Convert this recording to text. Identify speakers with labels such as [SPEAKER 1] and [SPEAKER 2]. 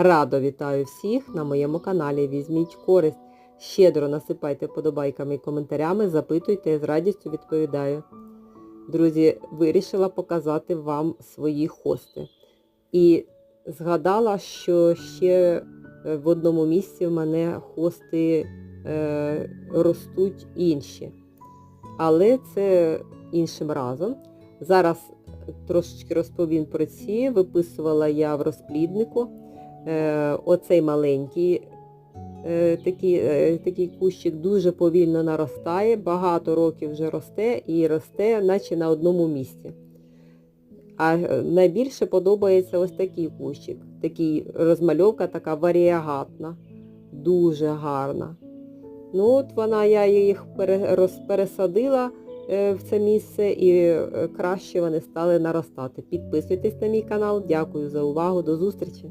[SPEAKER 1] Радо вітаю всіх на моєму каналі. Візьміть користь. Щедро насипайте подобайками і коментарями, запитуйте, я з радістю відповідаю. Друзі, вирішила показати вам свої хости. І згадала, що ще е, в одному місці в мене хости е, ростуть інші. Але це іншим разом. Зараз трошечки розповім про ці. Виписувала я в розпліднику. Е, оцей маленький е, такий, е, такий кущик дуже повільно наростає, багато років вже росте і росте, наче на одному місці. А найбільше подобається ось такий кущик. Такий розмальовка така варіагатна, дуже гарна. Ну от вона, я їх пересадила в це місце і краще вони стали наростати. Підписуйтесь на мій канал, дякую за увагу, до зустрічі!